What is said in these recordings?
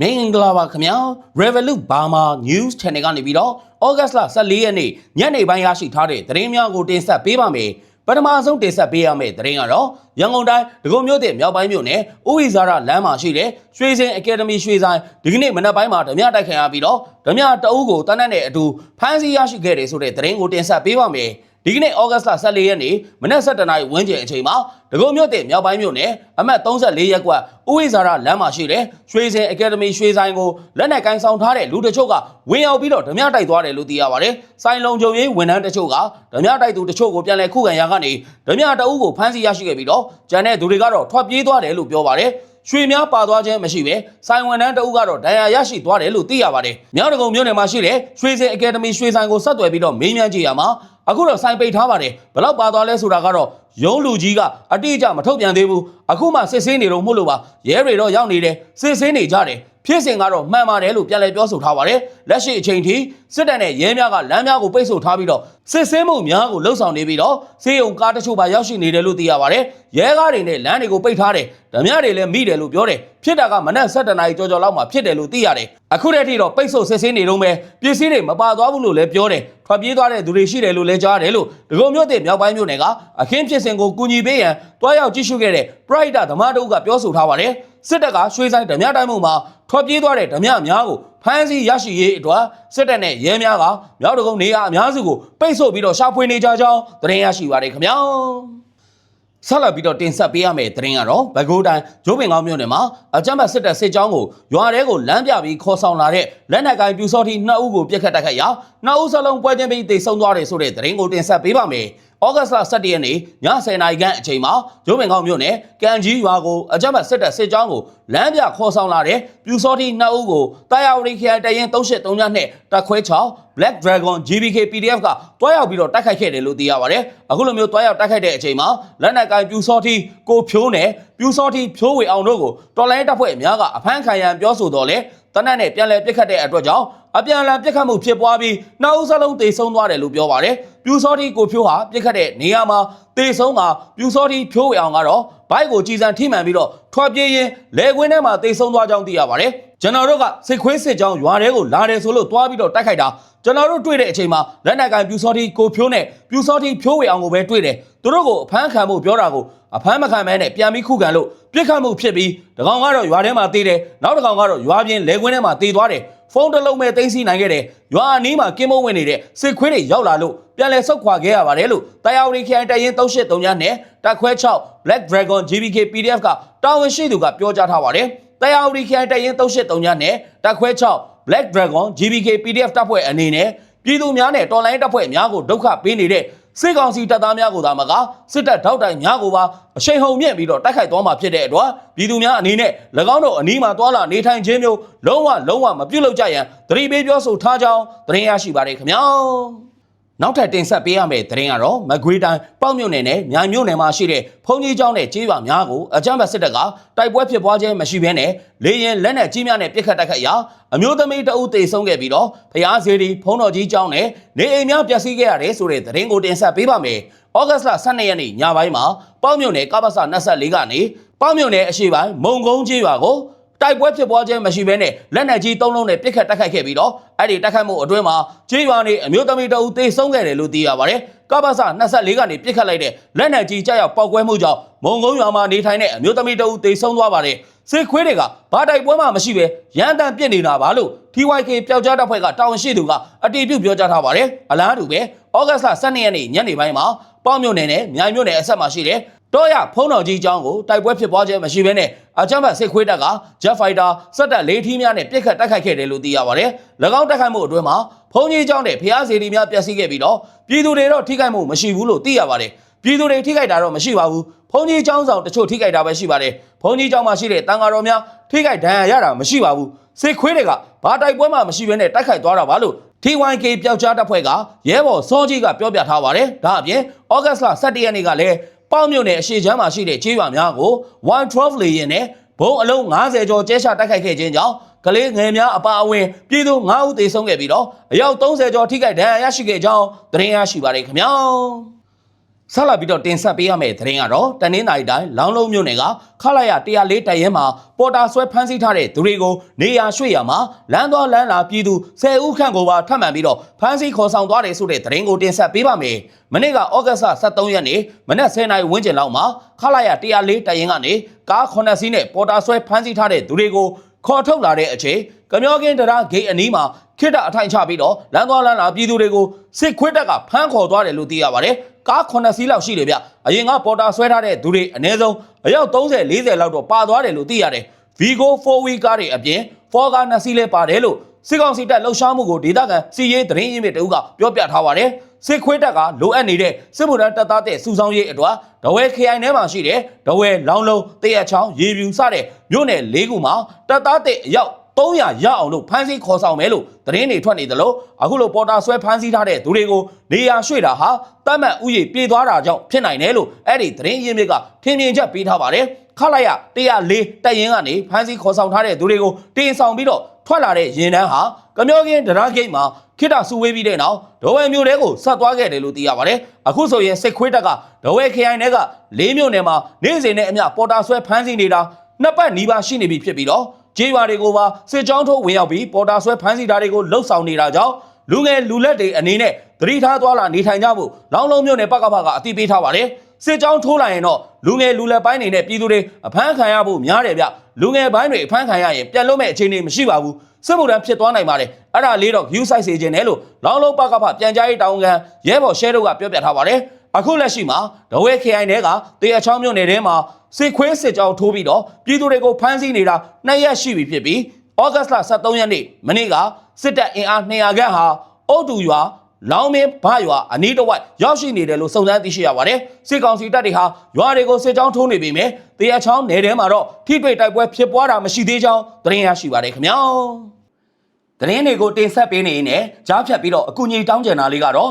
မင်္ဂလာပါခင်ဗျာ Revolut Burma News Channel ကနေပြီးတော့ဩဂတ်လ14ရက်နေ့ညနေပိုင်းရရှိထားတဲ့သတင်းများကိုတင်ဆက်ပေးပါမယ်ပထမဆုံးတင်ဆက်ပေးရမယ့်သတင်းကတော့ရန်ကုန်တိုင်းဒဂုံမြို့တဲ့မြောက်ပိုင်းမြို့နယ်ဥဝိဇာရလမ်းမှာရှိတဲ့ရွှေစင်အကယ်ဒမီရွှေဆိုင်ဒီကနေ့မနက်ပိုင်းမှာဓမြတိုက်ခံရပြီးတော့ဓမြတအုပ်ကိုတန်းနဲ့အတူဖမ်းဆီးရရှိခဲ့တယ်ဆိုတဲ့သတင်းကိုတင်ဆက်ပေးပါမယ် ဒီကနေ့ဩဂတ်လ14ရက်နေ့မနက်7:00နာရီဝန်းကျင်အချိန်မှာဒဂုံမြို့တဲ့မြောက်ပိုင်းမြို့နယ်အမှတ်34ရပ်ကွက်ဥဝိဇာရလမ်းမှာရှိတဲ့ရွှေစင်အကယ်ဒမီရွှေဆိုင်ကိုလက်နက်ကင်ဆောင်ထားတဲ့လူတချို့ကဝင်ရောက်ပြီးတော့ဓမြတိုက်သွားတယ်လို့သိရပါတယ်။ဆိုင်လုံခြုံရေးဝန်ထမ်းတချို့ကဓမြတိုက်သူတချို့ကိုပြန်လည်ခုခံရာကနေဓမြတအုပ်ကိုဖမ်းဆီးရရှိခဲ့ပြီးတော့ကျန်တဲ့သူတွေကတော့ထွက်ပြေးသွားတယ်လို့ပြောပါတယ်။ရွှေများပါသွားခြင်းမရှိပဲဆိုင်ဝန်ထမ်းတအုပ်ကတော့ဒဏ်ရာရရှိသွားတယ်လို့သိရပါတယ်။မြောက်ဒဂုံမြို့နယ်မှာရှိတဲ့ရွှေစင်အကယ်ဒမီရွှေဆိုင်ကိုဆက်သွယ်ပြီးတော့မေးမြန်းကြည့်ရမှာ အခုတော့ဆိုင်ပိတ်ထားပါတယ်ဘယ်လောက်ပါသွားလဲဆိုတာကတော့ရုံးလူကြီးကအတိအကျမထုတ်ပြန်သေးဘူးအခုမှစစ်ဆေးနေတော့မှုလို့ပါရဲတွေတော့ရောက်နေတယ်စစ်ဆေးနေကြတယ် ဖြစ်စဉ်ကတော့မှန်ပါတယ်လို့ပြန်လည်ပြောဆိုထားပါတယ်လက်ရှိအချိန်ထိစစ်တပ်နဲ့ရဲများကလမ်းများကိုပိတ်ဆို့ထားပြီးတော့စစ်ဆေးမှုများကိုလှုပ်ဆောင်နေပြီးတော့စေယုံကားတချို့ပါရောက်ရှိနေတယ်လို့သိရပါတယ်ရဲကားတွေနဲ့လမ်းတွေကိုပိတ်ထားတယ်ဓမြတွေလည်းမိတယ်လို့ပြောတယ်ဖြစ်တာကမနက်7:00နာရီကျော်ကျော်လောက်မှာဖြစ်တယ်လို့သိရတယ်အခုတည်းထိတော့ပိတ်ဆို့စစ်ဆေးနေတော့မယ်ပစ္စည်းတွေမပါသွားဘူးလို့လည်းပြောတယ်ထွက်ပြေးသွားတဲ့သူတွေရှိတယ်လို့လည်းကြားတယ်လို့ဒဂုံမြို့တဲ့မြောက်ပိုင်းမြို့နယ်ကအခင်းဖြစ်စဉ်ကိုကူညီပေးရန်တွားရောက်ကြည့်ရှုခဲ့တဲ့ Pride ဓမ္မတုကပြောဆိုထားပါတယ် စစ်တပ်ကရွှေဆိုင်ဓမြတိုင်းမှုမှာထွက်ပြေးသွားတဲ့ဓမြများကိုဖမ်းဆီးရရှိရေးအတွက်စစ်တပ်နဲ့ရဲများကမြောက်ဒဂုံနေရာအများစုကိုပိတ်ဆို့ပြီးတော့ရှာဖွေနေကြကြောင်းသတင်းရရှိပါတယ်ခင်ဗျာဆက်လက်ပြီးတော့တင်ဆက်ပေးရမယ့်သတင်းကတော့ဘကိုးတိုင်းဂျိုးပင်ကောင်းမြို့နယ်မှာအကြမ်းဖက်စစ်တပ်စစ်ကြောင်းကိုရွာထဲကိုလမ်းပြပြီးခေါ်ဆောင်လာတဲ့လက်နက်ကိုင်ပြူစောတိနှစ်ဦးကိုပြစ်ခတ်တိုက်ခိုက်ရာနှစ်ဦးစလုံးပွဲချင်းပြီးတိတ်ဆုံးသွားတယ်ဆိုတဲ့သတင်းကိုတင်ဆက်ပေးပါမယ်။ ဩဂတ်စ်လ17ရက်နေ့ည10:00နာရီခန့်အချိန်မှာဂျိုးပင်ကောင်းမြို့နယ်ကံကြီးရွာကိုအကြမ်းဖက်စစ်တပ်စစ်ကြောင်းကိုလမ်းပြခေါ်ဆောင်လာတဲ့ပြူစောတိနှစ်ဦးကိုတာယာဝတီခရိုင်တရင်3839နဲ့တက်ခွဲ6 Black Dragon GBK PDF ကတွားရောက်ပြီးတော့တိုက်ခိုက်ခဲ့တယ်လို့သိရပါတယ်။အခုလိုမျိုးတွားရောက်တိုက်ခိုက်တဲ့အချိန်မှာလက်နက်ကိုင်ပြူစောတိကိုဖြိုးနဲ့ပြူစောတိဖြိုးဝေအောင်တို့ကိုတော်လိုင်းတပ်ဖွဲ့အများကအဖမ်းခံရန်ပြောဆိုတော့လေတနက်နဲ့ပြန်လည်ပြစ်ခတ်တဲ့အတွက်ကြောင့်အပြန်အလှန်ပြစ်ခတ်မှုဖြစ်ပွားပြီးနောက်ဦးစလုံးတေဆုံးသွားတယ်လို့ပြောပါတယ်။ပြူစောတိကိုဖြိုးဟာပြစ်ခတ်တဲ့နေရာမှာတေဆုံးကပြူစောတိဖြိုးဝေအောင်ကတော့ ဘိုက်ကိုကြီးစံထိမှန်ပြီးတော့ထွက်ပြေးရင်းလေကွင်းထဲမှာတေဆုံးသွားကြောင်းသိရပါတယ်။ကျွန်တော်တို့ကစိတ်ခွေးစစ်ကြောင်းရွာထဲကိုလာတယ်ဆိုလို့တွားပြီးတော့တိုက်ခိုက်တာကျွန်တော်တို့တွေ့တဲ့အချိန်မှာလက်နက်ကန်ပြူစောတိကိုဖြိုးနဲ့ပြူစောတိဖြိုးဝေအောင်ကိုပဲတွေ့တယ်သူတို့ကိုအဖမ်းခံဖို့ပြောတာကိုအဖမ်းမခံမဲနဲ့ပြန်ပြီးခုခံလို့ပြစ်ခတ်မှုဖြစ်ပြီးတကောင်ကတော့ရွာထဲမှာတေးတယ်နောက်တကောင်ကတော့ရွာပြင်လေကွင်းထဲမှာတေးသွားတယ် ဖုန်းတစ်လုံးပဲတင်စီနိုင်ခဲ့တယ်ရွာအနီးမှာကင်းမုံဝင်နေတဲ့စစ်ခွေးတွေရောက်လာလို့ပြန်လဲဆုတ်ခွာခဲ့ရပါတယ်လို့တရားဝင်ခိုင်တရင်383ညနဲ့တက်ခွဲ6 Black Dragon GBK PDF ကတာဝန်ရှိသူကပြောကြားထားပါတယ်တရားဝင်ခိုင်တရင်383ညနဲ့တက်ခွဲ6 Black Dragon GBK PDF တပ်ဖွဲ့အနေနဲ့ပြည်သူများနဲ့တော်လိုင်းတပ်ဖွဲ့များကိုဒုက္ခပေးနေတဲ့ စစ်ကောင်စီတပ်သားများကိုသာမကစစ်တပ်ထောက်တိုင်များကိုပါအရှိန်ဟုန်မြင့်ပြီးတော့တိုက်ခိုက်သွားမှာဖြစ်တဲ့အတွက်ပြည်သူများအနေနဲ့၎င်းတို့အနီးမှာတွာလာနေထိုင်ခြင်းမျိုးလုံးဝလုံးဝမပြုတ်လောက်ကြရန်သတိပေးပြောဆိုထားကြောင်းသတင်းရရှိပါတယ်ခင်ဗျာ နောက်ထပ်တင်ဆက်ပေးရမယ့်သတင်းကတော့မကွေးတိုင်းပေါ့မြို့နယ်နဲ့မြိုင်မြို့နယ်မှာရှိတဲ့ဖုန်ကြီးကျောင်းနဲ့ကျေးရွာများကိုအကြမ်းဖက်စစ်တပ်ကတိုက်ပွဲဖြစ်ပွားခြင်းမရှိဘဲနဲ့လေရင်လက်နက်ကြီးများနဲ့ပစ်ခတ်တိုက်ခတ်ရာအမျိုးသမီးတအုပ်တေဆုံးခဲ့ပြီးတော့ဖျားစေတီဖုံးတော်ကြီးကျောင်းနဲ့နေအိမ်များပျက်စီးခဲ့ရတယ်ဆိုတဲ့သတင်းကိုတင်ဆက်ပေးပါမယ်။ဩဂတ်လ12ရက်နေ့ညပိုင်းမှာပေါ့မြို့နယ်ကပ္ပစ24ကနေပေါ့မြို့နယ်အရှိပိုင်းမုံကုန်းကျေးရွာကို တိုက်ပွဲဖြစ်ပွားခြင်းမရှိဘဲနဲ့လက်နက်ကြီးသုံးလုံးနဲ့ပစ်ခတ်တိုက်ခိုက်ခဲ့ပြီးတော့အဲ့ဒီတိုက်ခိုက်မှုအတွင်းမှာကျေးရွာနေအမျိုးသမီးတအုပ်သေဆုံးခဲ့တယ်လို့သိရပါတယ်။ကပ္ပစ24ကနေပစ်ခတ်လိုက်တဲ့လက်နက်ကြီးကြောက်ပောက်ကွဲမှုကြောင့်မုံကုန်းရွာမှာနေထိုင်တဲ့အမျိုးသမီးတအုပ်သေဆုံးသွားပါတယ်။စစ်ခွေးတွေကဘာတိုက်ပွဲမှမရှိပဲရန်တမ်းပြစ်နေတာပါလို့ TYK ပျောက်ကြားတပ်ဖွဲ့ကတာဝန်ရှိသူကအတည်ပြုပြောကြားထားပါတယ်။အလားတူပဲဩဂတ်လ12ရက်နေ့ညနေပိုင်းမှာပေါ့မြို့နယ်နဲ့မြိုင်မြို့နယ်အဆက်မှာရှိတဲ့ တော့ရဖုံးတော်ကြီးကျောင်းကိုတိုက်ပွဲဖြစ်ပွားခြင်းမရှိဘဲနဲ့အကြမ်းဖက်စစ်ခွေးတပ်က Jet Fighter စက်တပ်လေးထီးများနဲ့ပစ်ခတ်တိုက်ခိုက်ခဲ့တယ်လို့သိရပါတယ်။၎င်းတိုက်ခိုက်မှုအတွင်းမှာဖုံးကြီးကျောင်းနဲ့ဖျားစီတီများပျက်စီးခဲ့ပြီးတော့ပြည်သူတွေတော့ထိခိုက်မှုမရှိဘူးလို့သိရပါတယ်။ပြည်သူတွေထိခိုက်တာတော့မရှိပါဘူး။ဖုံးကြီးကျောင်းဆောင်တချို့ထိခိုက်တာပဲရှိပါတယ်။ဖုံးကြီးကျောင်းမှာရှိတဲ့တန်ဃာတော်များထိခိုက်ဒဏ်ရာရတာမရှိပါဘူး။စစ်ခွေးတွေကဘာတိုက်ပွဲမှမရှိဘဲနဲ့တိုက်ခိုက်သွားတာပါလို့ TYK ပျောက်ကြားတပ်ဖွဲ့ကရဲဘော်စောကြီးကပြောပြထားပါတယ်။ဒါအပြင်ဩဂတ်လ17ရက်နေ့ကလည်း ပေါက်မြို့နယ်အရှိချမ်းမှာရှိတဲ့ခြေရွာများကို112 လေရင်နဲ့ဘုံအလုံး90ကျော်ကျဲချတိုက်ခိုက်ခဲ့ခြင်းကြောင့်ကလေးငယ်များအပါအဝင်ပြည်သူ9ဦးသေဆုံးခဲ့ပြီးတော့အယောက်30ကျော်ထိခိုက်ဒဏ်ရာရရှိခဲ့ကြောင်းသတင်းရရှိပါတယ်ခင်ဗျာ ဆက်လက်ပြီးတော့တင်ဆက်ပေးရမယ့်သတင်းကတော့တနင်္သာရီတိုင်းလောင်းလုံးမြို့နယ်ကခလာရ104တိုင်ရဲမှာပေါ်တာဆွဲဖမ်းဆီးထားတဲ့သူတွေကိုနေရာရွှေ့ရမှာလမ်းတော်လမ်းလာပြည်သူ10ဦးခန့်ကိုပါထပ်မံပြီးတော့ဖမ်းဆီးခေါ်ဆောင်သွားတယ်ဆိုတဲ့သတင်းကိုတင်ဆက်ပေးပါမယ်။မနေ့ကဩဂတ်စ်23ရက်နေ့မနက်10:00နာရီဝန်းကျင်လောက်မှာခလာရ104တိုင်ရင်ကနေကား9စီးနဲ့ပေါ်တာဆွဲဖမ်းဆီးထားတဲ့သူတွေကိုခေါ်ထုတ်လာတဲ့အချိန်ကမျောကင်းတရားဂိတ်အနီးမှာခိတ္တအထိုင်ချပြီးတော့လမ်းသွားလမ်းလာပြည်သူတွေကိုစစ်ခွေးတက်ကဖမ်းခေါ်သွားတယ်လို့သိရပါတယ်။ ကား9စီးလောက်ရှိတယ်ဗျ။အရင်ကပေါ်တာဆွဲထားတဲ့သူတွေအနည်းဆုံးအယောက်30 40လောက်တော့ပါသွားတယ်လို့သိရတယ်။ Vigo 4 week ကားတွေအပြင်4ကား2စီးလည်းပါတယ်လို့စစ်ကောင်စီတပ်လှုပ်ရှားမှုကိုဒေသခံစီရေးသတင်းရင်းမြစ်တအုပ်ကပြောပြထားပါတယ်။စစ်ခွေးတက်ကလိုအပ်နေတဲ့စစ်ဗိုလ်တပ်တပ်သားတဲ့စူဆောင်းရေးအတွက်ဒဝဲခရိုင်ထဲမှာရှိတဲ့ဒဝဲလောင်းလုံးတရက်ချောင်းရေပြူစတဲ့မြို့နယ်၄ခုမှာတပ်သားတဲ့အယောက် 300ရအောင်လို့ဖမ်းဆီးခေါ်ဆောင်မယ်လို့သတင်းတွေထွက်နေသလိုအခုလိုပေါ်တာဆွဲဖမ်းဆီးထားတဲ့သူတွေကိုနေရာရွှေ့တာဟာတတ်မှတ်ဥယျာဉ်ပြေးသွားတာကြောင့်ဖြစ်နိုင်တယ်လို့အဲ့ဒီသတင်းရင်းမြစ်ကထင်မြင်ချက်ပေးထားပါတယ်ခလိုက်ရ104တက်ရင်ကနေဖမ်းဆီးခေါ်ဆောင်ထားတဲ့သူတွေကိုတင်ဆောင်ပြီးတော့ထွက်လာတဲ့ရင်တန်းဟာကမျောကင်းဒရာဂိတ်မှာခိတ္တဆူဝေးပြီးတဲ့နောက်ဒဝဲမျိုးတဲကိုဆက်သွားခဲ့တယ်လို့သိရပါတယ်အခုဆိုရင်စစ်ခွေးတက်ကဒဝဲခရိုင်ထဲက၄မြို့နယ်မှာနေ့စဉ်နဲ့အမျှပေါ်တာဆွဲဖမ်းဆီးနေတာနှစ်ပတ်နီးပါးရှိနေပြီဖြစ်ပြီးတော့ ကျေးရွာတွေကိုပါစစ်ကြောင်းထိုးဝင်ရောက်ပြီးပေါ်တာဆွဲဖမ်းဆီးတာတွေကိုလှုပ်ဆောင်နေတာကြောင့်လူငယ်လူလက်တွေအနေနဲ့သတိထားသွားလာနေထိုင်ကြဖို့လောင်းလုံးမြို့နယ်ပကပကအတိပေးထားပါတယ်စစ်ကြောင်းထိုးလာရင်တော့လူငယ်လူလက်ပိုင်းတွေနဲ့ပြည်သူတွေအဖမ်းခံရဖို့များတယ်ဗျလူငယ်ပိုင်းတွေအဖမ်းခံရရင်ပြန်လို့မဲ့အခြေအနေမရှိပါဘူးစစ်မှုထမ်းဖြစ်သွားနိုင်ပါတယ်အဲ့ဒါလေးတော့ view site စေခြင်းတယ်လို့လောင်းလုံးပကပပြန်ကြားရေးတောင်းခံရဲဘော်ရှဲတို့ကပြောပြထားပါတယ် အခုလက်ရှိမှာဒဝဲ KI ထဲကတေအချောင်းမြို့နယ်ထဲမှာစစ်ခွေးစစ်ကြောင်းထိုးပြီးတော့ပြည်သူတွေကိုဖမ်းဆီးနေတာနှစ်ရက်ရှိပြီဖြစ်ပြီးဩဂတ်စ်လ23ရက်နေ့မနေ့ကစစ်တပ်အင်အား200ခန့်ဟာအုတ်တူရွာလောင်းမင်းဘရွာအနီးတစ်ဝိုက်ရောက်ရှိနေတယ်လို့စုံစမ်းသိရှိရပါတယ်စစ်ကောင်စီတပ်တွေဟာရွာတွေကိုစစ်ကြောင်းထိုးနေပြီမဲ့တေအချောင်းနယ်ထဲမှာတော့ထိတွေ့တိုက်ပွဲဖြစ်ပွားတာမရှိသေးကြောင်းသတင်းရရှိပါတယ်ခင်ဗျာသတင်းတွေကိုတင်ဆက်ပေးနေရင်လည်းကြားဖြတ်ပြီးတော့အကူအညီတောင်းကြတာလေးကတော့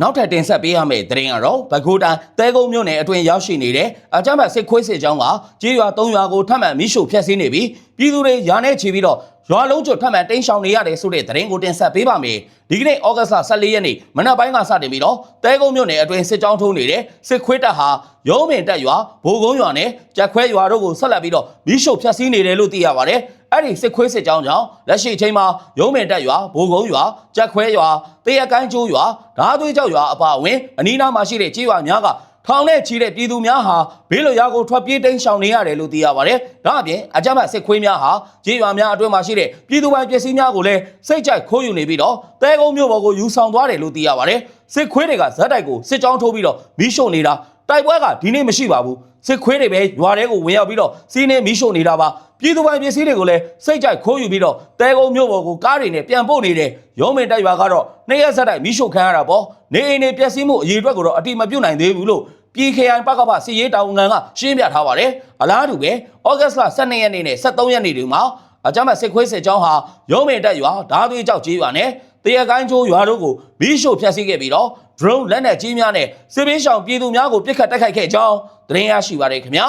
နောက်ထပ်တင်ဆက်ပေးရမယ့်သတင်းကတော့ဘကူတန်တဲကုန်းမြို့နယ်အတွင်းရောက်ရှိနေတဲ့အကြမ်းဖက်စစ်ခွေးစစ်ကြောင်းကကြေးရွာ၃ရွာကိုထပ်မံမိရှို့ဖျက်ဆီးနေပြီးပြည်သူတွေယာနဲ့ချီပြီးတော့ရွာလုံးကျွတ်ထပ်မံတင်းရှောင်နေရတယ်ဆိုတဲ့သတင်းကိုတင်ဆက်ပေးပါမယ်ဒီကနေ့ဩဂတ်စ်လ14ရက်နေ့မနက်ပိုင်းကစတင်ပြီးတော့တဲကုန်းမြို့နယ်အတွင်းစစ်ကြောင်းထိုးနေတဲ့စစ်ခွေးတပ်ဟာရုံးပင်တပ်ရွာဘိုးကုန်းရွာနဲ့ကြက်ခွဲရွာတို့ကိုဆက်လက်ပြီးတော့မိရှို့ဖျက်ဆီးနေတယ်လို့သိရပါတယ် အဲ့ဒီစစ်ခွေးစစ်ကြောင်းကြောင့်လက်ရှိအချိန်မှာရုံးပင်တက်ရွာဘိုးကုန်းရွာကြက်ခွဲရွာတရကိုင်းကျိုးရွာဓာသွေးကြောက်ရွာအပါအဝင်အနီးနားမှာရှိတဲ့ကြေးရွာများကထောင်နဲ့ချီတဲ့ပြည်သူများဟာဘေးလွရာကိုထွက်ပြေးတိမ်းရှောင်နေရတယ်လို့သိရပါတယ်။ဒါအပြင်အကြမ်းဖက်စစ်ခွေးများဟာကြေးရွာများအတွင်းမှာရှိတဲ့ပြည်သူပိုင်ပစ္စည်းများကိုလည်းစိတ်ကြိုက်ခိုးယူနေပြီးတော့တဲကုန်းမြို့ပေါ်ကိုယူဆောင်သွားတယ်လို့သိရပါတယ်။စစ်ခွေးတွေကဇက်တိုက်ကိုစစ်ကြောင်းထိုးပြီးတော့မီးရှို့နေတာတိုက်ပွဲကဒီနေ့မရှိပါဘူး။စစ်ခွေးတွေပဲရွာထဲကိုဝင်ရောက်ပြီးတော့စီးနေမီးရှို့နေတာပါ ပြည်သူပိုင်ပစ္စည်းတွေကိုလည်းစိတ်ကြိုက်ခိုးယူပြီးတော့တဲကုန်းမြို့ပေါ်ကိုကားတွေနဲ့ပြန်ပို့နေတယ်ရုံးမင်တိုက်ရွာကတော့နှစ်ရက်ဆက်တိုက်မီးရှို့ခံရတာပေါ့နေအိမ်တွေပျက်စီးမှုအရေးအတွက်ကိုတော့အတိမပြုတ်နိုင်သေးဘူးလို့ပြည်ခရိုင်ပကပစီရေးတာဝန်ခံကရှင်းပြထားပါတယ်အလားတူပဲဩဂတ်စ်လ12ရက်နေ့နဲ့13ရက်နေ့တွေမှာအကြမ်းဖက်စစ်ခွေးစစ်ကြောင်းဟာရုံးမင်တက်ရွာဓာသွေးကြောက်ကြီးရွာနဲ့တရကိုင်းကျိုးရွာတို့ကိုမီးရှို့ဖျက်ဆီးခဲ့ပြီးတော့ drone လက်နက်ကြီးများနဲ့စစ်ပေးရှောင်ပြည်သူများကိုပစ်ခတ်တိုက်ခိုက်ခဲ့ကြောင်းသတင်းရရှိပါတယ်ခင်ဗျာ